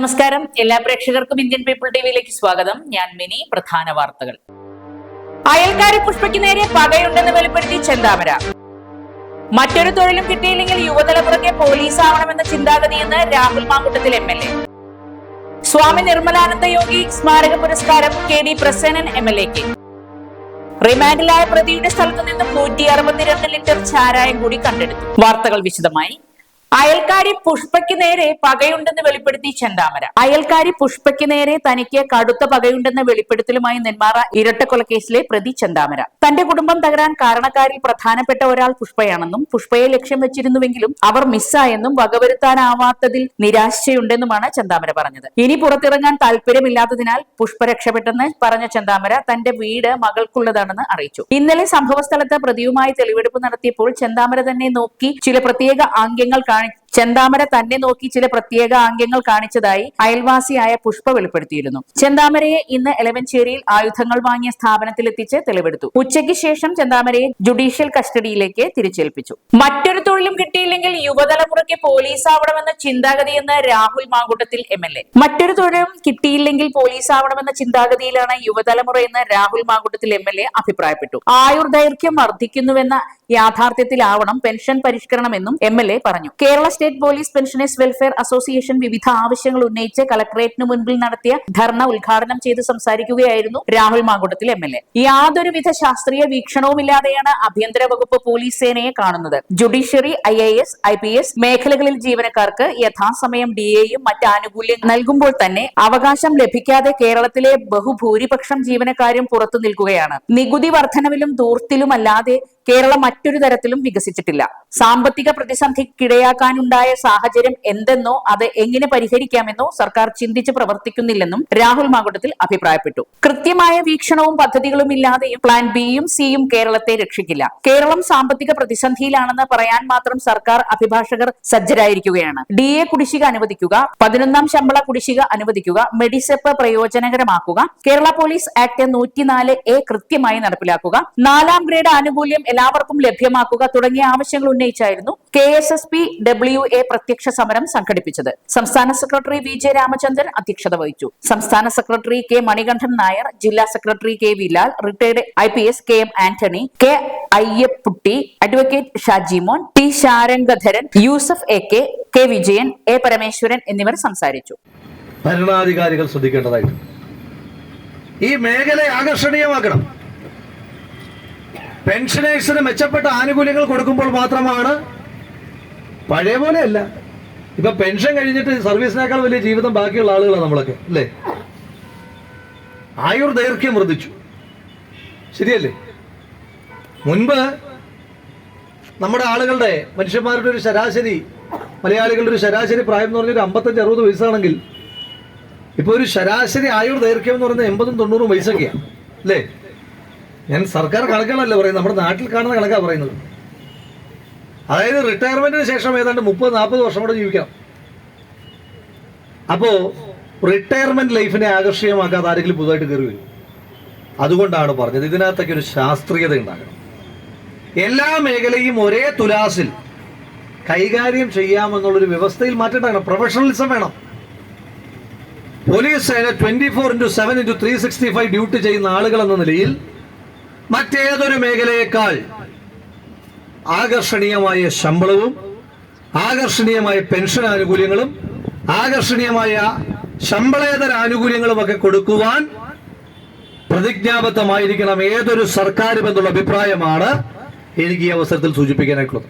നമസ്കാരം. എല്ലാ പ്രേക്ഷകർക്കും ഇന്ത്യൻ പീപ്പിൾ ടിവിയിലേക്ക് സ്വാഗതം. ഞാൻ മിനി. പ്രധാന വാർത്തകൾ. അയൽക്കാരി പുഷ്പയ്ക്ക് നേരെ പകയുണ്ടെന്ന് വെളിപ്പെടുത്തി ചെന്താമര. മറ്റൊരു തൊഴിലും കിട്ടിയില്ലെങ്കിൽ യുവതലമുറയ്ക്ക് പോലീസ് ആവണമെന്ന ചിന്താഗതിയെന്ന് Rahul Mamkootathil M L A. Swami Nirmalananda Yogi സ്മാരക പുരസ്കാരം K D Prasenan M L എക്ക് റിമാൻഡിലായ പ്രതിയുടെ സ്ഥലത്തു നിന്നും നൂറ്റി അറുപത്തിരണ്ട് ലിറ്റർ ചാരായം കൂടി കണ്ടെടുത്തു. വാർത്തകൾ വിശദമായി. അയൽക്കാരി പുഷ്പയ്ക്ക് നേരെ പകയുണ്ടെന്ന് വെളിപ്പെടുത്തി ചെന്താമര. അയൽക്കാരി പുഷ്പയ്ക്ക് നേരെ തനിക്ക് കടുത്ത പകയുണ്ടെന്ന വെളിപ്പെടുത്തലുമായി നെന്മാറ ഇരട്ടക്കൊലക്കേസിലെ പ്രതി ചെന്താമര. തന്റെ കുടുംബം തകരാൻ കാരണക്കാരിൽ പ്രധാനപ്പെട്ട ഒരാൾ പുഷ്പയാണെന്നും പുഷ്പയെ ലക്ഷ്യം വെച്ചിരുന്നുവെങ്കിലും അവർ മിസ്സായെന്നും വകവരുത്താനാവാത്തതിൽ നിരാശയുണ്ടെന്നുമാണ് ചെന്താമര പറഞ്ഞത്. ഇനി പുറത്തിറങ്ങാൻ താല്പര്യമില്ലാത്തതിനാൽ പുഷ്പ രക്ഷപ്പെട്ടെന്ന് പറഞ്ഞ ചെന്താമര തന്റെ വീട് മകൾക്കുള്ളതാണെന്ന് അറിയിച്ചു. ഇന്നലെ സംഭവസ്ഥലത്ത് പ്രതിയുമായി തെളിവെടുപ്പ് നടത്തിയപ്പോൾ ചെന്താമര തന്നെ നോക്കി ചില പ്രത്യേക ആംഗ്യങ്ങൾ കാണി ചെന്താമര തന്നെ നോക്കി ചില പ്രത്യേക ആംഗ്യങ്ങൾ കാണിച്ചതായി അയൽവാസിയായ പുഷ്പ വെളിപ്പെടുത്തിയിരുന്നു. ചെന്താമരയെ ഇന്ന് എലവൻചേരിയിൽ ആയുധങ്ങൾ വാങ്ങിയ സ്ഥാപനത്തിലെത്തിച്ച് തെളിവെടുത്തു. ഉച്ചയ്ക്ക് ശേഷം ചെന്താമരയെ ജുഡീഷ്യൽ കസ്റ്റഡിയിലേക്ക് തിരിച്ചേൽപ്പിച്ചു. മറ്റൊരു തൊഴിലും കിട്ടിയില്ലെങ്കിൽ യുവതലമുറയ്ക്ക് പോലീസ് ആവണമെന്ന ചിന്താഗതിയെന്ന് Rahul Mamkootathil M L A. മറ്റൊരു തൊഴിലും കിട്ടിയില്ലെങ്കിൽ പോലീസ് ആവണമെന്ന ചിന്താഗതിയിലാണ് യുവതലമുറ എന്ന് Rahul Mamkootathil M L A അഭിപ്രായപ്പെട്ടു. ആയുർ ദൈർഘ്യം വർദ്ധിക്കുന്നുവെന്ന യാഥാർത്ഥ്യത്തിലാവണം പെൻഷൻ പരിഷ്കരണമെന്നും എം എൽ എ പറഞ്ഞു. Kerala state police pensioners welfare association വിവിധ ആവശ്യങ്ങൾ ഉന്നയിച്ച് കളക്ടറേറ്റിന് മുൻപിൽ നടത്തിയ ധർണ ഉദ്ഘാടനം ചെയ്ത് സംസാരിക്കുകയായിരുന്നു Rahul Mamkootathil M L A. യാതൊരുവിധ ശാസ്ത്രീയ വീക്ഷണവുമില്ലാതെയാണ് ആഭ്യന്തര വകുപ്പ് പോലീസ് സേനയെ കാണുന്നത്. Judiciary I A S I P S മേഖലകളിൽ ജീവനക്കാർക്ക് യഥാസമയം ഡി എയും മറ്റ് ആനുകൂല്യം നൽകുമ്പോൾ തന്നെ അവകാശം ലഭിക്കാതെ കേരളത്തിലെ ബഹുഭൂരിപക്ഷം ജീവനക്കാരും പുറത്തു നിൽക്കുകയാണ്. നികുതി വർധനവിലും ദൂർത്തിലുമല്ലാതെ കേരളം മറ്റൊരു തരത്തിലും വികസിച്ചിട്ടില്ല. സാമ്പത്തിക പ്രതിസന്ധിക്കിടയാക്കാനുണ്ടായ സാഹചര്യം എന്തെന്നോ അത് എങ്ങനെ പരിഹരിക്കാമെന്നോ സർക്കാർ ചിന്തിച്ച് പ്രവർത്തിക്കുന്നില്ലെന്നും രാഹുൽ മാകുട്ടത്തിൽ അഭിപ്രായപ്പെട്ടു. കൃത്യമായ വീക്ഷണവും പദ്ധതികളും ഇല്ലാതെയും പ്ലാൻ ബിയും സിയും കേരളത്തെ രക്ഷിക്കില്ല. കേരളം സാമ്പത്തിക പ്രതിസന്ധിയിലാണെന്ന് പറയാൻ മാത്രം സർക്കാർ അഭിഭാഷകർ സജ്ജരായിരിക്കുകയാണ്. ഡി എ കുടിശ്ശിക അനുവദിക്കുക പതിനൊന്നാം ശമ്പള കുടിശ്ശിക അനുവദിക്കുക മെഡിസെപ്പ് പ്രയോജനകരമാക്കുക കേരള പോലീസ് ആക്ട് നൂറ്റിനാല് എ കൃത്യമായി നടപ്പിലാക്കുക നാലാം ഗ്രേഡ് ആനുകൂല്യം എല്ലാവർക്കും ലഭ്യമാക്കുക തുടങ്ങിയ ആവശ്യങ്ങൾ ഉന്നയിച്ചായിരുന്നു K S S P W A പ്രത്യക്ഷ സമരം സംഘടിപ്പിച്ചത്. സംസ്ഥാന സെക്രട്ടറി വി ജെ രാമചന്ദ്രൻ അധ്യക്ഷത വഹിച്ചു. സംസ്ഥാന സെക്രട്ടറി കെ മണികണ്ഠൻ നായർ ജില്ലാ secretary K V Lal retired I P S K M Antony K Ayyapputty advocate Shajimon T Sarangadharan Yusuf A K K Vijayan A Parameswaran എന്നിവർ സംസാരിച്ചു. ഭരണാധികാരികൾ ശ്രദ്ധിക്കേണ്ടതായിട്ടുണ്ട് ഈ മേഖലയെ ആകർഷണീയമാക്കണം. പെൻഷനേഴ്സിന് മെച്ചപ്പെട്ട ആനുകൂല്യങ്ങൾ കൊടുക്കുമ്പോൾ മാത്രമാണ് പഴയ പോലെയല്ല. ഇപ്പൊ പെൻഷൻ കഴിഞ്ഞിട്ട് സർവീസിനേക്കാൾ വലിയ ജീവിതം ബാക്കിയുള്ള ആളുകളാണ് നമ്മളൊക്കെ അല്ലേ? ആയുർ ദൈർഘ്യം വർദ്ധിച്ചു. ശരിയല്ലേ? മുൻപ് നമ്മുടെ ആളുകളുടെ മനുഷ്യന്മാരുടെ ഒരു ശരാശരി മലയാളികളുടെ ഒരു ശരാശരി പ്രായം എന്ന് പറഞ്ഞൊരു അമ്പത്തഞ്ച് അറുപത് വയസ്സാണെങ്കിൽ ഇപ്പോൾ ഒരു ശരാശരി ആയുർ ദൈർഘ്യം എന്ന് പറയുന്നത് എൺപതും തൊണ്ണൂറും വയസ്സൊക്കെയാണ് അല്ലേ? ഞാൻ സർക്കാർ കണക്കുകളല്ല പറയുന്നത് നമ്മുടെ നാട്ടിൽ കാണുന്ന കണക്കാണ് പറയുന്നത്. അതായത് റിട്ടയർമെന്റിന് ശേഷം ഏതാണ്ട് മുപ്പത് നാൽപ്പത് വർഷം കൂടെ ജീവിക്കാം. അപ്പോ റിട്ടയർമെന്റ് ലൈഫിനെ ആകർഷകമാക്കാതെ ആരെങ്കിലും പുതുതായിട്ട് കയറി വരും. അതുകൊണ്ടാണ് പറഞ്ഞത് ഇതിനകത്തൊക്കെ ഒരു ശാസ്ത്രീയത ഉണ്ടാകണം. എല്ലാ മേഖലയും ഒരേ തുലാസിൽ കൈകാര്യം ചെയ്യാമെന്നുള്ളൊരു വ്യവസ്ഥയിൽ മാറ്റേണ്ടതാണ് പ്രൊഫഷണലിസം വേണം. പോലീസ് സേന twenty four into seven into three sixty five duty ചെയ്യുന്ന ആളുകൾ എന്ന നിലയിൽ മറ്റേതൊരു മേഖലയേക്കാൾ ആകർഷണീയമായ ശമ്പളവും ആകർഷണീയമായ പെൻഷൻ ആനുകൂല്യങ്ങളും ആകർഷണീയമായ ശമ്പളേതര ആനുകൂല്യങ്ങളും ഒക്കെ കൊടുക്കുവാൻ പ്രതിജ്ഞാബദ്ധമായിരിക്കണം ഏതൊരു സർക്കാരും എന്നുള്ള അഭിപ്രായമാണ് എനിക്ക് ഈ അവസരത്തിൽ സൂചിപ്പിക്കാനായിട്ടുള്ളത്.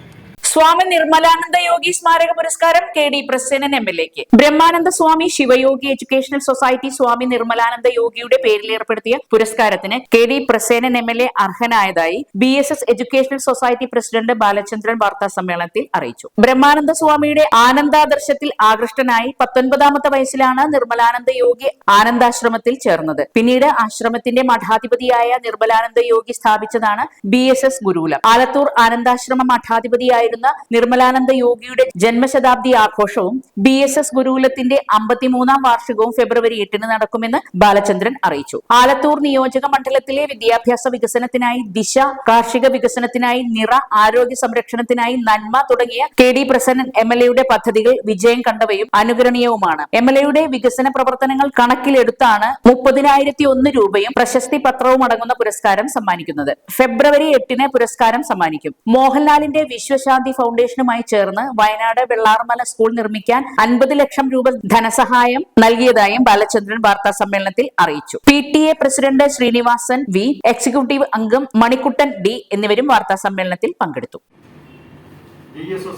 സ്വാമി നിർമ്മലാനന്ദ യോഗി സ്മാരക പുരസ്കാരം K D Prasenan M L എക്ക്. ബ്രഹ്മാനന്ദ സ്വാമി ശിവയോഗി എഡ്യൂക്കേഷണൽ സൊസൈറ്റി സ്വാമി നിർമ്മലാനന്ദ യോഗിയുടെ പേരിൽ ഏർപ്പെടുത്തിയ പുരസ്കാരത്തിന് K D Prasenan M L A അർഹനായതായി B S S educational society president Balachandran വാർത്താ സമ്മേളനത്തിൽ അറിയിച്ചു. ബ്രഹ്മാനന്ദ സ്വാമിയുടെ ആനന്ദാദർശത്തിൽ ആകൃഷ്ടനായി പത്തൊൻപതാമത്തെ വയസ്സിലാണ് നിർമ്മലാനന്ദ യോഗി ആനന്ദാശ്രമത്തിൽ ചേർന്നത്. പിന്നീട് ആശ്രമത്തിന്റെ മഠാധിപതിയായ നിർമ്മലാനന്ദ യോഗി സ്ഥാപിച്ചതാണ് ബി എസ് എസ് ഗുരുകുലം. ആലത്തൂർ ആനന്ദാശ്രമ മഠാധിപതിയായിരുന്നു കഴിയുന്ന നിർമ്മലാനന്ദ യോഗിയുടെ ജന്മശതാബ്ദി ആഘോഷവും ബി എസ് എസ് ഗുരുകുലത്തിന്റെ അമ്പത്തിമൂന്നാം വാർഷികവും ഫെബ്രുവരി എട്ടിന് നടക്കുമെന്ന് ബാലചന്ദ്രൻ അറിയിച്ചു. ആലത്തൂർ നിയോജക മണ്ഡലത്തിലെ വിദ്യാഭ്യാസ വികസനത്തിനായി ദിശ കാർഷിക വികസനത്തിനായി നിറ ആരോഗ്യ സംരക്ഷണത്തിനായി നന്മ തുടങ്ങിയ K D Prasannan M L എയുടെ പദ്ധതികൾ വിജയം കണ്ടവയും അനുകരണീയവുമാണ്. എം എൽ എയുടെ വികസന പ്രവർത്തനങ്ങൾ കണക്കിലെടുത്താണ് മുപ്പതിനായിരത്തി ഒന്ന് രൂപയും പ്രശസ്തി പത്രവും അടങ്ങുന്ന പുരസ്കാരം സമ്മാനിക്കുന്നത്. ഫെബ്രുവരി എട്ടിന് പുരസ്കാരം സമ്മാനിക്കും. മോഹൻലാലിന്റെ വിശ്വശാന്തി ഫൗണ്ടേഷനുമായി ചേർന്ന് വയനാട് വെള്ളാർമല സ്കൂൾ നിർമ്മിക്കാൻ അൻപത് ലക്ഷം രൂപ ധനസഹായം നൽകിയതായും ബാലചന്ദ്രൻ വാർത്താ സമ്മേളനത്തിൽ അറിയിച്ചു. P T A president Sreenivasan V executive അംഗം മണിക്കുട്ടൻ ഡി എന്നിവരും വാർത്താ സമ്മേളനത്തിൽ പങ്കെടുത്തു. എഡ്യൂക്കേഷൻ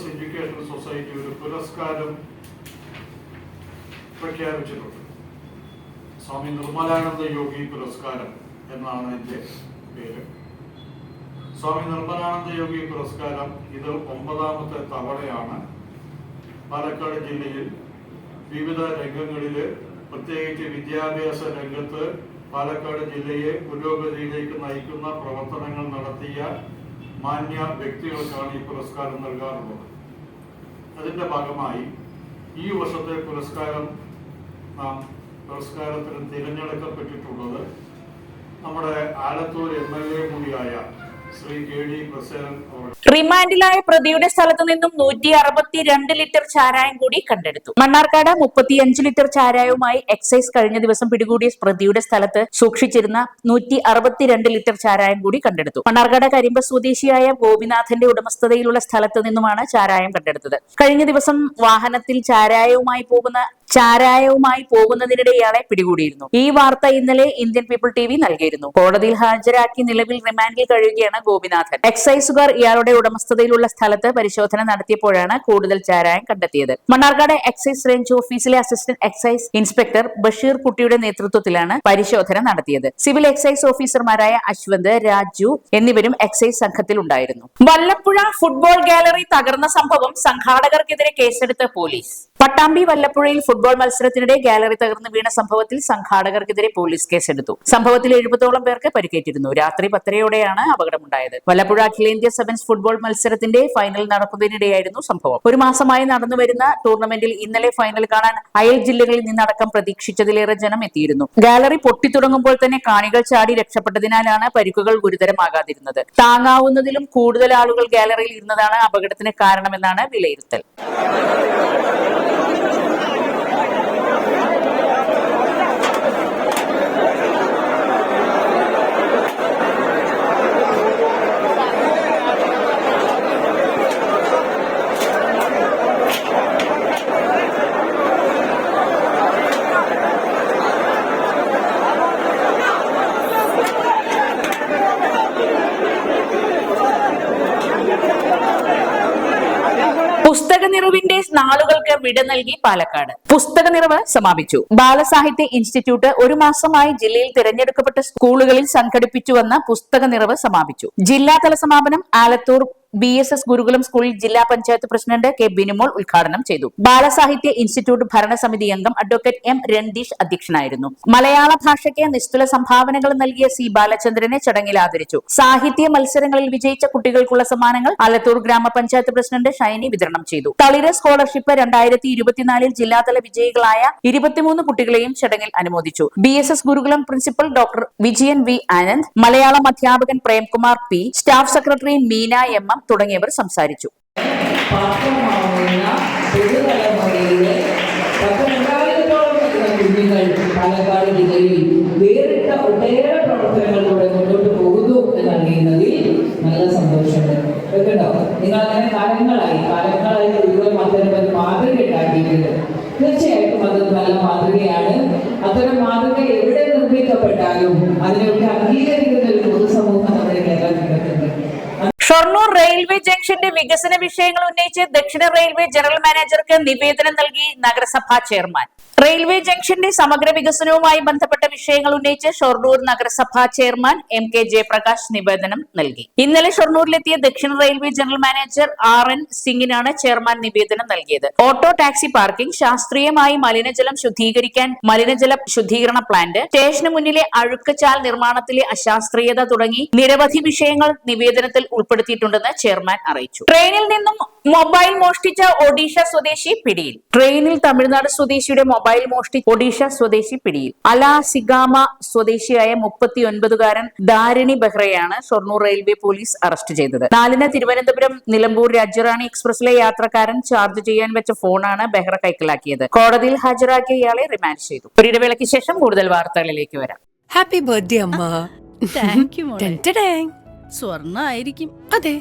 സ്വാമി നിർമ്മലാനന്ദ യോഗി പുരസ്കാരം എന്നാണ് എന്റെ പേര്. സ്വാമി നിർമ്മലാനന്ദ യോഗി പുരസ്കാരം ഇത് ഒമ്പതാമത്തെ തവണയാണ് പാലക്കാട് ജില്ലയിൽ വിവിധ രംഗങ്ങളിൽ പ്രത്യേകിച്ച് വിദ്യാഭ്യാസ രംഗത്ത് പാലക്കാട് ജില്ലയെ പുരോഗതിയിലേക്ക് നയിക്കുന്ന പ്രവർത്തനങ്ങൾ നടത്തിയ മാന്യ വ്യക്തികൾക്കാണ് ഈ പുരസ്കാരം നൽകാറുള്ളത്. അതിന്റെ ഭാഗമായി ഈ വർഷത്തെ പുരസ്കാരം നാം പുരസ്കാരത്തിന് തിരഞ്ഞെടുക്കപ്പെട്ടിട്ടുള്ളത് നമ്മുടെ ആലത്തൂർ എം എൽ എ കൂടിയായ റിമാൻഡിലായ പ്രതിയുടെ സ്ഥലത്തു നിന്നും നൂറ്റി അറുപത്തിരണ്ട് ലിറ്റർ ചാരായം കൂടി കണ്ടെടുത്തു. മണ്ണാർക്കാട് മുപ്പത്തിയഞ്ച് ലിറ്റർ ചാരായവുമായി എക്സൈസ് കഴിഞ്ഞ ദിവസം പിടികൂടിയ പ്രതിയുടെ സ്ഥലത്ത് സൂക്ഷിച്ചിരുന്ന നൂറ്റി അറുപത്തിരണ്ട് ലിറ്റർ ചാരായം കൂടി കണ്ടെടുത്തു. മണ്ണാർക്കാട് കരിമ്പ സ്വദേശിയായ ഗോപിനാഥന്റെ ഉടമസ്ഥതയിലുള്ള സ്ഥലത്ത് നിന്നുമാണ് ചാരായം കണ്ടെടുത്തത്. കഴിഞ്ഞ ദിവസം വാഹനത്തിൽ ചാരായവുമായി പോകുന്ന ചാരായവുമായി പോകുന്നതിനിടെ ഇയാളെ പിടികൂടിയിരുന്നു. ഈ വാർത്ത ഇന്നലെ ഇന്ത്യൻ പീപ്പിൾ ടി വി നൽകിയിരുന്നു. കോടതിയിൽ ഹാജരാക്കി നിലവിൽ റിമാൻഡിൽ കഴിയുകയാണ് ഗോപിനാഥൻ. എക്സൈസുകാർ ഇയാളുടെ ഉടമസ്ഥതയിലുള്ള സ്ഥലത്ത് പരിശോധന നടത്തിയപ്പോഴാണ് കൂടുതൽ ചാരായം കണ്ടെത്തിയത്. മണ്ണാർക്കാട് എക്സൈസ് റേഞ്ച് ഓഫീസിലെ അസിസ്റ്റന്റ് എക്സൈസ് ഇൻസ്പെക്ടർ ബഷീർ കുട്ടിയുടെ നേതൃത്വത്തിലാണ് പരിശോധന നടത്തിയത്. സിവിൽ എക്സൈസ് ഓഫീസർമാരായ അശ്വന്ത് രാജു എന്നിവരും എക്സൈസ് സംഘത്തിൽ ഉണ്ടായിരുന്നു. വല്ലപ്പുഴ ഫുട്ബോൾ ഗാലറി തകർന്ന സംഭവം സംഘാടകർക്കെതിരെ കേസെടുത്ത് പോലീസ്. പട്ടാമ്പി വല്ലപ്പുഴയിൽ ഫുട്ബോൾ മത്സരത്തിനിടെ ഗാലറി തകർന്നു വീണ സംഭവത്തിൽ സംഘാടകർക്കെതിരെ പോലീസ് കേസെടുത്തു. സംഭവത്തിൽ എഴുപതോളം പേർക്ക് പരിക്കേറ്റിരുന്നു. രാത്രി പത്തരയോടെയാണ് അപകടമുണ്ടായത്. വല്ലപ്പുഴ അഖിലേന്ത്യാ സെവൻസ് ഫുട്ബോൾ മത്സരത്തിന്റെ ഫൈനൽ നടക്കുന്നതിനിടെയായിരുന്നു സംഭവം. ഒരു മാസമായി നടന്നുവരുന്ന ടൂർണമെന്റിൽ ഇന്നലെ ഫൈനൽ കാണാൻ അയൽ ജില്ലകളിൽ നിന്നടക്കം പ്രതീക്ഷിച്ചതിലേറെ ജനം എത്തിയിരുന്നു. ഗാലറി പൊട്ടിത്തുടങ്ങുമ്പോൾ തന്നെ കാണികൾ ചാടി രക്ഷപ്പെട്ടതിനാലാണ് പരിക്കുകൾ ഗുരുതരമാകാതിരുന്നത്. താങ്ങാവുന്നതിലും കൂടുതൽ ആളുകൾ ഗാലറിയിൽ ഇരുന്നതാണ് അപകടത്തിന് കാരണമെന്നാണ് വിലയിരുത്തൽ. നിറവിന്റെ നാളുകൾക്ക് വിട നൽകി പാലക്കാട്. പുസ്തക നിറവ് സമാപിച്ചു. ബാലസാഹിത്യ ഇൻസ്റ്റിറ്റ്യൂട്ട് ഒരു മാസമായി ജില്ലയിൽ തിരഞ്ഞെടുക്കപ്പെട്ട സ്കൂളുകളിൽ സംഘടിപ്പിച്ചു വന്ന പുസ്തക നിറവ് സമാപിച്ചു. ജില്ലാതല സമാപനം Alathur B S S Gurukulam സ്കൂളിൽ ജില്ലാ പഞ്ചായത്ത് പ്രസിഡന്റ് കെ ബിനുമോൾ ഉദ്ഘാടനം ചെയ്തു. ബാലസാഹിത്യ ഇൻസ്റ്റിറ്റ്യൂട്ട് ഭരണസമിതി അംഗം അഡ്വക്കേറ്റ് എം രണ്ടീഷ് അധ്യക്ഷനായിരുന്നു. മലയാള ഭാഷയ്ക്ക് നിസ്തുല സംഭാവനകൾ നൽകിയ സി ബാലചന്ദ്രനെ ചടങ്ങിൽ ആദരിച്ചു. സാഹിത്യ മത്സരങ്ങളിൽ വിജയിച്ച കുട്ടികൾക്കുള്ള സമ്മാനങ്ങൾ ആലത്തൂർ ഗ്രാമപഞ്ചായത്ത് പ്രസിഡന്റ് ഷൈനി വിതരണം ചെയ്തു. തളിര സ്കോളർഷിപ്പ് രണ്ടായിരത്തി ഇരുപത്തിനാലിൽ ജില്ലാതല വിജയികളായ ഇരുപത്തിമൂന്ന് കുട്ടികളെയും ചടങ്ങിൽ അനുമോദിച്ചു. B S S Gurukulam principal doctor Vijayan V Anand Malayalam അധ്യാപകൻ Premkumar P staff secretary Meena M M തുടങ്ങിയവർ സംസാരിച്ചു. ജില്ലയിൽ നല്ല തീർച്ചയായിട്ടും അത് നല്ല മാതൃകയാണ്. അത്തരം മാതൃക എവിടെ നിർമ്മിക്കപ്പെട്ടാലും അതിനൊക്കെ അംഗീകരിക്കുന്ന ഒരു പൊതുസമൂഹം നമ്മുടെ കേരളത്തിലുണ്ട് ഷൊർണൂർ റെയിൽവേ ജംഗ്ഷന്റെ വികസന വിഷയങ്ങൾ ഉന്നയിച്ച് ദക്ഷിണ റെയിൽവേ ജനറൽ മാനേജർക്ക് നിവേദനം നൽകി നഗരസഭാ ചെയർമാൻ. റെയിൽവേ ജംഗ്ഷന്റെ സമഗ്ര വികസനവുമായി ബന്ധപ്പെട്ട വിഷയങ്ങൾ ഉന്നയിച്ച് ഷൊർണൂർ നഗരസഭാ ചെയർമാൻ എം കെ ജയപ്രകാശ് നിവേദനം നൽകി. ഇന്നലെ ഷൊർണൂരിലെത്തിയ ദക്ഷിണ railway general manager R N സിംഗിനാണ് chairman നിവേദനം നൽകിയത്. ഓട്ടോ ടാക്സി പാർക്കിംഗ് ശാസ്ത്രീയമായി മലിനജലം ശുദ്ധീകരിക്കാൻ മലിനജല ശുദ്ധീകരണ പ്ലാന്റ് സ്റ്റേഷന് മുന്നിലെ അഴുക്കച്ചാൽ നിർമ്മാണത്തിലെ അശാസ്ത്രീയത തുടങ്ങി നിരവധി വിഷയങ്ങൾ നിവേദനത്തിൽ ഉൾപ്പെടുത്തി ഉൾപ്പെടുത്തിയിട്ടുണ്ടെന്ന് ചെയർമാൻ അറിയിച്ചു. ട്രെയിനിൽ നിന്നും മൊബൈൽ മോഷ്ടിച്ച ഒഡീഷ സ്വദേശി പിടിയിൽ. ട്രെയിനിൽ തമിഴ്നാട് സ്വദേശിയുടെ മൊബൈൽ മോഷ്ടിച്ച ഒഡീഷ സ്വദേശി പിടിയിൽ. അല സിഗാമ സ്വദേശിയായ മുപ്പത്തിയൊൻപതുകാരൻ ദാരിണി ബെഹ്റയാണ് ഷൊർണൂർ റെയിൽവേ പോലീസ് അറസ്റ്റ് ചെയ്തത്. നാലിന് തിരുവനന്തപുരം നിലമ്പൂർ രാജ്യറാണി എക്സ്പ്രസിലെ യാത്രക്കാരൻ ചാർജ് ചെയ്യാൻ വെച്ച ഫോണാണ് ബെഹ്റ കൈക്കലാക്കിയത്. കോടതിയിൽ ഹാജരാക്കിയ ഇയാളെ റിമാൻഡ് ചെയ്തു. ഒരു ഇടവേളയ്ക്ക് ശേഷം കൂടുതൽ വാർത്തകളിലേക്ക് വരാം. ഹാപ്പി ബർത്ത്ഡേ അമ്മ. താങ്ക് യു സ്വർണ ആയിരിക്കും അതെ.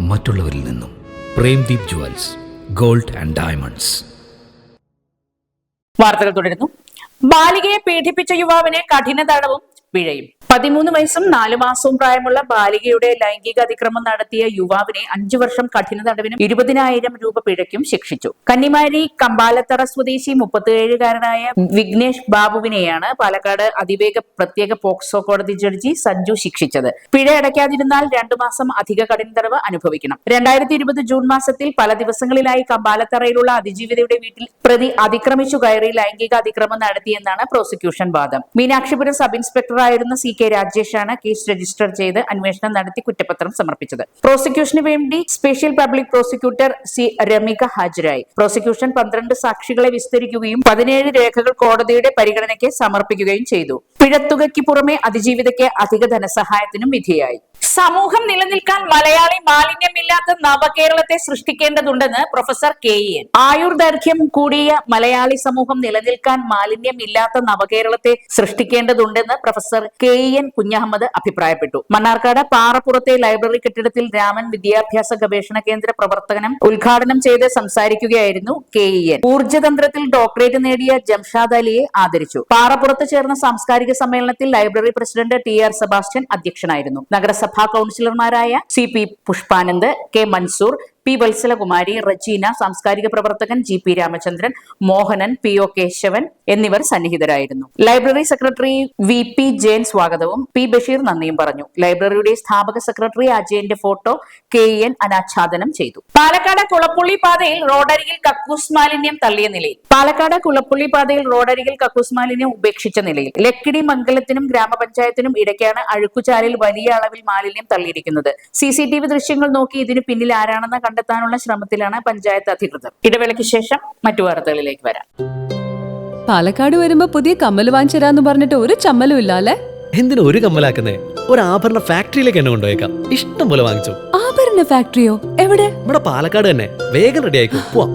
മറ്റുള്ളവരിൽ നിന്നും. Premdeep jewels gold and diamonds. വാർത്തകൾ തുടരുന്നു. ബാലികയെ പീഡിപ്പിച്ച യുവാവിനെ കഠിന തടവും പിഴയും. പതിമൂന്ന് വയസ്സും നാലു മാസവും പ്രായമുള്ള ബാലികയുടെ ലൈംഗിക അതിക്രമം നടത്തിയ യുവാവിനെ അഞ്ചു വർഷം കഠിന തടവിനും ഇരുപതിനായിരം രൂപ പിഴയ്ക്കും ശിക്ഷിച്ചു. കന്നിമാരി കമ്പാലത്തറ സ്വദേശി മുപ്പത്തിയേഴുകാരനായ വിഘ്നേഷ് ബാബുവിനെയാണ് പാലക്കാട് അതിവേഗ പ്രത്യേക പോക്സോ കോടതി ജഡ്ജി സഞ്ജു ശിക്ഷിച്ചത്. പിഴ അടയ്ക്കാതിരുന്നാൽ രണ്ടു മാസം അധിക കഠിന തടവ് അനുഭവിക്കണം. രണ്ടായിരത്തി ഇരുപത് ജൂൺ മാസത്തിൽ പല ദിവസങ്ങളിലായി കമ്പാലത്തറയിലുള്ള അതിജീവിതയുടെ വീട്ടിൽ പ്രതി അതിക്രമിച്ചു കയറി ലൈംഗിക അതിക്രമം നടത്തിയെന്നാണ് പ്രോസിക്യൂഷൻ വാദം. മീനാക്ഷിപുരം സബ് ഇൻസ്പെക്ടറായിരുന്ന സി കെ രാജേഷാണ് കേസ് രജിസ്റ്റർ ചെയ്ത് അന്വേഷണം നടത്തി കുറ്റപത്രം സമർപ്പിച്ചത്. പ്രോസിക്യൂഷന് വേണ്ടി special public prosecutor C Ramika ഹാജരായി. പ്രോസിക്യൂഷൻ പന്ത്രണ്ട് സാക്ഷികളെ വിസ്തരിക്കുകയും പതിനേഴ് രേഖകൾ കോടതിയുടെ പരിഗണനയ്ക്ക് സമർപ്പിക്കുകയും ചെയ്തു. പിഴത്തുകയ്ക്ക് പുറമെ അതിജീവിതയ്ക്ക് അധിക ധനസഹായത്തിനും വിധിയായി. സമൂഹം നിലനിൽക്കാൻ മലയാളി മാലിന്യമില്ലാത്ത നവകേരളത്തെ സൃഷ്ടിക്കേണ്ടതുണ്ടെന്ന് പ്രൊഫസർ കെ എൻ. ആയുർ ദൈർഘ്യം കൂടിയ മലയാളി സമൂഹം നിലനിൽക്കാൻ മാലിന്യമില്ലാത്ത നവകേരളത്തെ സൃഷ്ടിക്കേണ്ടതുണ്ടെന്ന് പ്രൊഫസർ കെ എൻ കുഞ്ഞഹമ്മദ് അഭിപ്രായപ്പെട്ടു. മണ്ണാർക്കാട് പാറപ്പുറത്തെ ലൈബ്രറി കെട്ടിടത്തിൽ രാമൻ വിദ്യാഭ്യാസ ഗവേഷണ കേന്ദ്ര പ്രവർത്തനം ഉദ്ഘാടനം ചെയ്ത് സംസാരിക്കുകയായിരുന്നു കെ എൻ. ഊർജതന്ത്രത്തിൽ ഡോക്ടറേറ്റ് നേടിയ ജംഷാദ് അലിയെ ആദരിച്ചു. പാറപ്പുറത്ത് ചേർന്ന സാംസ്കാരിക സമ്മേളനത്തിൽ library president T R Sebastian അധ്യക്ഷനായിരുന്നു. നഗരസഭാ കൌൺസിലർമാരായ C P Pushpanand K Mansoor P Valsalakumari Rajeena സാംസ്കാരിക പ്രവർത്തകൻ G P Ramachandran Mohanan P O Kesavan എന്നിവർ സന്നിഹിതരായിരുന്നു. Library secretary V P Jayan സ്വാഗതവും പി ബഷീർ നന്ദിയും പറഞ്ഞു. ലൈബ്രറിയുടെ സ്ഥാപക സെക്രട്ടറി അജയന്റെ ഫോട്ടോ കെ എൻ അനാച്ഛാദനം ചെയ്തു. പാലക്കാട് കുളപ്പുള്ളി പാതയിൽ റോഡരികിൽ കക്കൂസ് മാലിന്യം തള്ളിയ നിലയിൽ. പാലക്കാട് കുളപ്പുള്ളി പാതയിൽ റോഡരികിൽ കക്കൂസ് മാലിന്യം ഉപേക്ഷിച്ച നിലയിൽ. ലക്കിടി മംഗലത്തിനും ഗ്രാമപഞ്ചായത്തിനും ഇടയ്ക്കാണ് അഴുക്കുചാലിൽ വലിയ അളവിൽ മാലിന്യം തള്ളിയിരിക്കുന്നത്. സി സി ടി വി ദൃശ്യങ്ങൾ നോക്കി ഇതിന് പിന്നിൽ ആരാണെന്ന് കണ്ടെത്താനുള്ള ശ്രമത്തിലാണ് പഞ്ചായത്ത് അധികൃതർ. ഇടവേളയ്ക്ക് ശേഷം മറ്റു വാർത്തകളിലേക്ക് വരാം. പാലക്കാട് വരുമ്പോ പുതിയ കമ്മൽ വാങ്ങിച്ചു പറഞ്ഞിട്ട് ഒരു ചമ്മലും ഇല്ല അല്ലേ എന്തിനാ ഒരു കമ്മലാക്കുന്നേ? ഒരു ആഭരണ ഫാക്ടറിയിലേക്ക് എന്നെ കൊണ്ടുപോയേക്കാം. ഇഷ്ടം പോലെ വാങ്ങിച്ചു. ആഭരണ ഫാക്ടറിയോ? എവിടെ? ഇവിടെ പാലക്കാട് തന്നെ. വേഗം റെഡി ആയിക്കോ. പോവാം.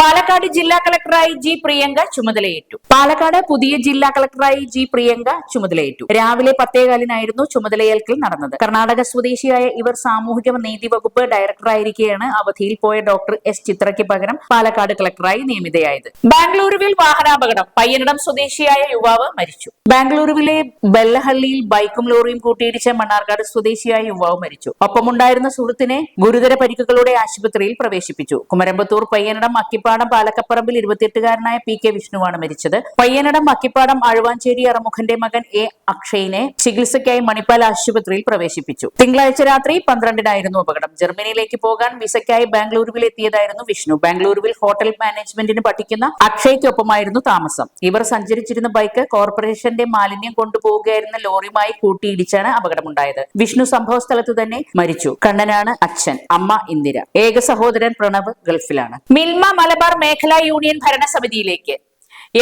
പാലക്കാട് ജില്ലാ കളക്ടറായി ജി പ്രിയങ്ക ചുമതലയേറ്റു. പാലക്കാട് പുതിയ ജില്ലാ കളക്ടറായി ജി പ്രിയങ്ക ചുമതലയേറ്റു. രാവിലെ പത്തേകാലിനായിരുന്നു ചുമതലയേൽക്കൽ നടന്നത്. കർണാടക സ്വദേശിയായ ഇവർ സാമൂഹിക നീതി വകുപ്പ് ഡയറക്ടറായിരിക്കെയാണ് അവധിയിൽ പോയ ഡോക്ടർ എസ് ചിത്രയ്ക്ക് പകരം പാലക്കാട് കളക്ടറായി നിയമിതയായത്. ബാംഗ്ലൂരുവിൽ വാഹനാപകടം. പയ്യനടം സ്വദേശിയായ യുവാവ് മരിച്ചു. ബാംഗ്ലൂരുവിലെ ബെല്ലഹള്ളിയിൽ ബൈക്കും ലോറിയും കൂട്ടിയിടിച്ച മണ്ണാർക്കാട് സ്വദേശിയായ യുവാവ് മരിച്ചു. ഒപ്പമുണ്ടായിരുന്ന സുഹൃത്തിനെ ഗുരുതര പരിക്കുകളോടെ ആശുപത്രിയിൽ പ്രവേശിപ്പിച്ചു. കുമരമ്പത്തൂർ പയ്യനടം അക്കിപ്പാടം പാലക്കപ്പറമ്പിൽ ഇരുപത്തിയെട്ടുകാരനായ പി കെ വിഷ്ണുവാണ് മരിച്ചത്. പയ്യനടം അക്കിപ്പാടം അഴുവാഞ്ചേരി അറമുഖന്റെ മകൻ എ അക്ഷയിനെ ചികിത്സയ്ക്കായി മണിപ്പാൽ ആശുപത്രിയിൽ പ്രവേശിപ്പിച്ചു. തിങ്കളാഴ്ച രാത്രി പന്ത്രണ്ടിനായിരുന്നു അപകടം. ജർമ്മനിയിലേക്ക് പോകാൻ വിസയ്ക്കായി ബാംഗ്ലൂരുവിൽ എത്തിയതായിരുന്നു വിഷ്ണു. ബാംഗ്ലൂരുവിൽ ഹോട്ടൽ മാനേജ്മെന്റിന് പഠിക്കുന്ന അക്ഷയ്ക്കൊപ്പമായിരുന്നു താമസം. ഇവർ സഞ്ചരിച്ചിരുന്ന ബൈക്ക് കോർപ്പറേഷന്റെ മാലിന്യം കൊണ്ടുപോവുകയായിരുന്ന ലോറിയുമായി കൂട്ടിയിടിച്ചാണ് അപകടമുണ്ടായത്. വിഷ്ണു സംഭവ സ്ഥലത്ത് തന്നെ മരിച്ചു. കണ്ണനാണ് അച്ഛൻ അമ്മ ഇന്ദിര. ഏക സഹോദരൻ പ്രണവ് ഗൾഫിലാണ്. മിൽമ മലബാർ മേഖലാ യൂണിയൻ ഭരണസമിതിയിലേക്ക്.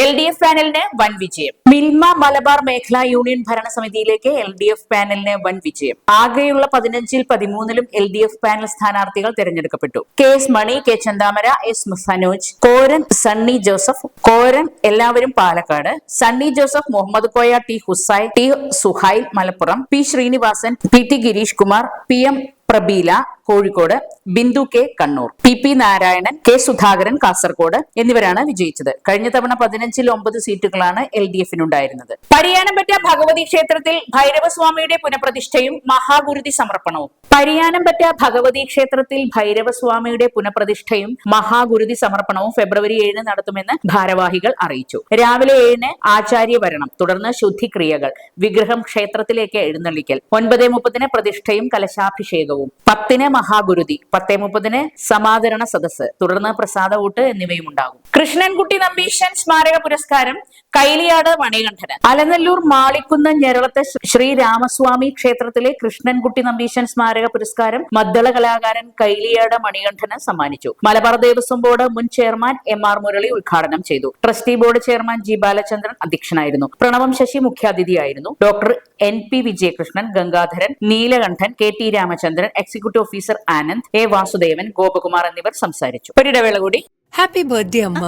എൽ ഡി എഫ് പാനലിന് വൻ വിജയം. മിൽമ മലബാർ മേഖലാ യൂണിയൻ ഭരണസമിതിയിലേക്ക് എൽ ഡി എഫ് പാനലിന് വൻ വിജയം. ആകെയുള്ള പതിനഞ്ചിൽ പതിമൂന്നിലും എൽ ഡി എഫ് പാനൽ സ്ഥാനാർത്ഥികൾ തെരഞ്ഞെടുക്കപ്പെട്ടു. K S Mani K Chandamara S Sanoj Koran Sunny Joseph Koran എല്ലാവരും Palakkad Sunny Joseph Muhammad Koya T Hussain T Suhail Malappuram P Srinivasan P T Girish Kumar P M Prabeela Kozhikode Bindu K. Kannur P. P. Narayanan K. Sudhakaran Kasaragod എന്നിവരാണ് വിജയിച്ചത്. കഴിഞ്ഞ തവണ പതിനഞ്ചിൽ ഒമ്പത് സീറ്റുകളാണ് L D എഫിനുണ്ടായിരുന്നത്. പരിയാനംപറ്റ ഭഗവതി ക്ഷേത്രത്തിൽ ഭൈരവസ്വാമിയുടെ പുനഃപ്രതിഷ്ഠയും മഹാഗുരുതി സമർപ്പണവും. പരിയാനംപറ്റ ഭഗവതി ക്ഷേത്രത്തിൽ ഭൈരവസ്വാമിയുടെ പുനഃപ്രതിഷ്ഠയും മഹാഗുരുതി സമർപ്പണവും ഫെബ്രുവരി ഏഴിന് നടത്തുമെന്ന് ഭാരവാഹികൾ അറിയിച്ചു. രാവിലെ ഏഴിന് ആചാര്യവരണം തുടർന്ന് ശുദ്ധിക്രിയകൾ. വിഗ്രഹം ക്ഷേത്രത്തിലേക്ക് എഴുന്നള്ളിക്കൽ. ഒൻപത് മുപ്പതിന് പ്രതിഷ്ഠയും കലശാഭിഷേകവും. പത്തിന് മഹാഗുരുതി പത്തേ മുപ്പതിന് സമാദരണ സദസ്സ്. തുടർന്ന് പ്രസാദ ഊട്ട് എന്നിവയും ഉണ്ടാകും. കൃഷ്ണൻകുട്ടി നമ്പീശൻ സ്മാരക പുരസ്കാരം കൈലിയാട് മണികണ്ഠന്. അലനല്ലൂർ മാളിക്കുന്ന് ഞെരളത്തെ ശ്രീരാമസ്വാമി ക്ഷേത്രത്തിലെ കൃഷ്ണൻകുട്ടി നമ്പീശൻ സ്മാരക പുരസ്കാരം മദ്ദള കലാകാരൻ കൈലിയാട് മണികണ്ഠന് സമ്മാനിച്ചു. മലബാർ ദേവസ്വം ബോർഡ് മുൻ ചെയർമാൻ എം ആർ മുരളി ഉദ്ഘാടനം ചെയ്തു. Trustee board chairman G Balachandran അധ്യക്ഷനായിരുന്നു. Pranavam Sasi മുഖ്യാതിഥിയായിരുന്നു. Doctor N P Vijayakrishnan Gangadharan Neelakandan K T Ramachandran executive officer Anand A Vasudevan Gopakumar എന്നിവർ സംസാരിച്ചു. ഒരിടവേള കൂടി. ഹാപ്പി ബർത്ത്ഡേ അമ്മ.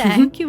Thank you.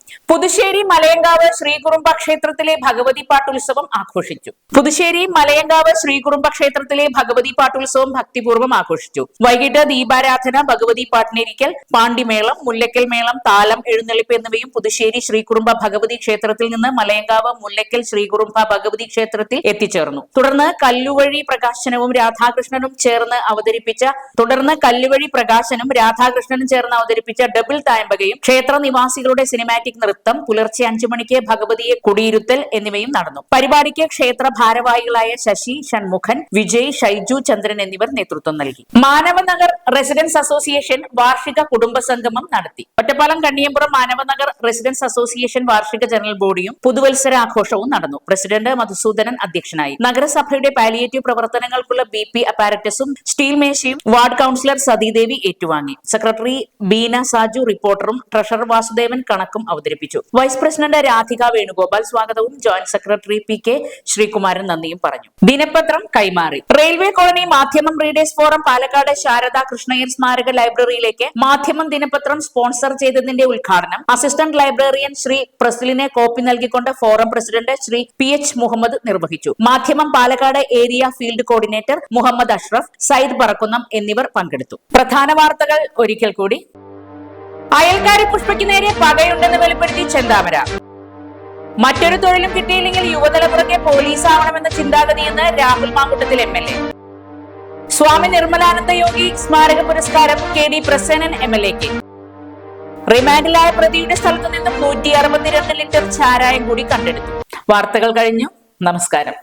പുതുശ്ശേരി മലയങ്കാവ് ശ്രീകുറുമ്പ ക്ഷേത്രത്തിലെ ഭഗവതി പാട്ടുത്സവം ആഘോഷിച്ചു. പുതുശ്ശേരി മലയങ്കാവ് ശ്രീകുറുമ്പ ക്ഷേത്രത്തിലെ ഭഗവതി പാട്ടുത്സവം ഭക്തിപൂർവം ആഘോഷിച്ചു. വൈകിട്ട് ദീപാരാധന ഭഗവതി പാട്ടിനിരിക്കൽ പാണ്ടിമേളം മുല്ലയ്ക്കൽ മേളം താലം എഴുന്നള്ളിപ്പ് എന്നിവയും പുതുശ്ശേരി ശ്രീകുറുമ്പ ഭഗവതി ക്ഷേത്രത്തിൽ നിന്ന് മലയങ്കാവ് മുല്ലക്കൽ ശ്രീകുറുമ്പ ഭഗവതി ക്ഷേത്രത്തിൽ എത്തിച്ചേർന്നു. തുടർന്ന് കല്ലുവഴി പ്രകാശനവും രാധാകൃഷ്ണനും ചേർന്ന് അവതരിപ്പിച്ച തുടർന്ന് കല്ലുവഴി പ്രകാശനും രാധാകൃഷ്ണനും ചേർന്ന് അവതരിപ്പിച്ച ഡബിൾ തായമ്പകയും ക്ഷേത്ര നിവാസികളുടെ സിനിമാറ്റിക് നൃത്തം പുലർച്ചെ അഞ്ചു മണിക്ക് ഭഗവതിയെ കുടിയിരുത്തൽ എന്നിവയും നടന്നു. പരിപാടിക്ക് ക്ഷേത്ര ഭാരവാഹികളായ ശശി ഷൺമുഖൻ വിജയ് ഷൈജു ചന്ദ്രൻ എന്നിവർ നേതൃത്വം നൽകി. മാനവനഗർ റെസിഡൻസ് അസോസിയേഷൻ വാർഷിക കുടുംബ സംഗമം നടത്തി. ഒറ്റപ്പാലം കണ്ണിയമ്പുറം മാനവനഗർ റെസിഡൻസ് അസോസിയേഷൻ വാർഷിക ജനറൽ ബോഡിയും പുതുവത്സര ആഘോഷവും നടന്നു. പ്രസിഡന്റ് മധുസൂദനൻ അധ്യക്ഷനായി. നഗരസഭയുടെ പാലിയേറ്റീവ് പ്രവർത്തനങ്ങൾക്കുള്ള ബി പി അപ്പാരറ്റസും സ്റ്റീൽ മേശയും വാർഡ് കൌൺസിലർ സതീദേവി ഏറ്റുവാങ്ങി. സെക്രട്ടറി ബീന സാജു റിപ്പോർട്ടറും ട്രഷറർ വാസുദേവൻ കണക്കും അവതരിപ്പിച്ചു. വൈസ് പ്രസിഡന്റ് രാധിക വേണുഗോപാൽ സ്വാഗതവും joint secretary P K Sreekumaran നന്ദിയും പറഞ്ഞു. ദിനപത്രം കൈമാറി. Railway colony Madhyamam readers forum Palakkad Sharada Krishnayyar സ്മാരക ലൈബ്രറിയിലേക്ക് മാധ്യമം ദിനപത്രം സ്പോൺസർ ചെയ്തതിന്റെ ഉദ്ഘാടനം അസിസ്റ്റന്റ് ലൈബ്രറിയൻ ശ്രീ പ്രസിലിനെ കോപ്പി നൽകിക്കൊണ്ട് forum president Shri P H Muhammad നിർവഹിച്ചു. Madhyamam Palakkad area field coordinator Muhammad Ashraf Sayyid Parakkunnam എന്നിവർ പങ്കെടുത്തു. പ്രധാന വാർത്തകൾ ഒരിക്കൽ കൂടി. അയൽക്കാരി പുഷ്പയ്ക്ക് നേരെ പകയുണ്ടെന്ന് വെളിപ്പെടുത്തി ചെന്താമര. മറ്റൊരു തൊഴിലും കിട്ടിയില്ലെങ്കിൽ യുവതലമുറയ്ക്ക് പോലീസ് ആവണമെന്ന ചിന്താഗതിയെന്ന് Rahul Mamkootathil M L A Swami Nirmalananda Yogi സ്മാരക പുരസ്കാരം K D Prasenan M L എക്ക് റിമാൻഡിലായ പ്രതിയുടെ സ്ഥലത്ത് നിന്നും നൂറ്റി അറുപത്തിരണ്ട് ലിറ്റർ ചാരായം കൂടി കണ്ടെടുത്തു. വാർത്തകൾ കഴിഞ്ഞു. നമസ്കാരം.